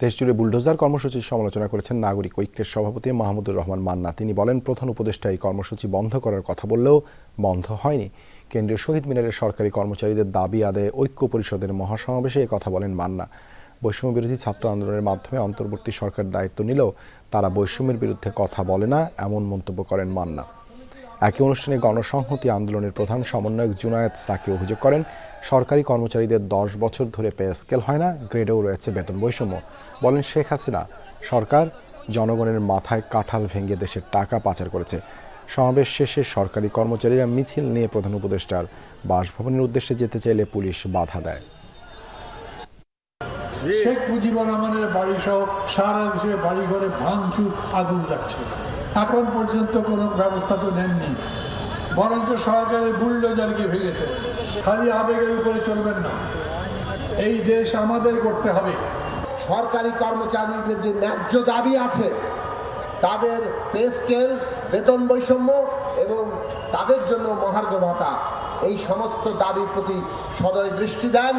দেশজুড়ে বুলডোজার কর্মসূচির সমালোচনা করেছেন নাগরিক ঐক্যের সভাপতি মাহমুদুর রহমান মান্না। তিনি বলেন, প্রধান উপদেষ্টা এই কর্মসূচি বন্ধ করার কথা বললেও বন্ধ হয়নি। কেন্দ্রীয় শহীদ মিনারের সরকারি কর্মচারীদের দাবি আদায়ে ঐক্য পরিষদের মহাসমাবেশে কথা বলেন মান্না। বৈষম্য বিরোধী ছাত্র আন্দোলনের মাধ্যমে অন্তর্বর্তী সরকার দায়িত্ব নিলেও তারা বৈষম্যের বিরুদ্ধে কথা বলে না, এমন মন্তব্য করেন মান্না। একই অনুষ্ঠানে গণসংহতি আন্দোলনের প্রধান সমন্বয়ক জুনায়েদ সাকি অভিযোগ করেন, সরকারি কর্মচারীদের দশ বছর ধরে পে স্কেল হয় না, গ্রেডেও রয়েছে বেতন বৈষম্য। বলেন শেখ হাসিনা, সরকার জনগণের মাথায় কাঁঠাল ভেঙে দেশের টাকা পাচার করেছে। সমাবেশ শেষে সরকারি কর্মচারীরা মিছিল নিয়ে প্রধান উপদেষ্টার বাসভবনের উদ্দেশ্যে যেতে চাইলে পুলিশ বাধা দেয়। শেখ মুজিবুর রহমানের বাড়ি সহ সারা দেশে বাড়ি ঘরে ভাঙচুর, আগুন লাগছে। এখন পর্যন্ত কোনো ব্যবস্থা তো নেননি। বরঞ্চ সরকারের বুলডোজারকে ভেঙেছে। খালি আবেগের উপরে চলবেন না। এই দেশ আমাদের করতে হবে। সরকারি কর্মচারীদের যে ন্যায্য দাবি আছে, তাদের পে স্কেল, বেতন বৈষম্য এবং তাদের জন্য মহার্ঘ ভাতা, এই সমস্ত দাবির প্রতি সদয় দৃষ্টি দেন।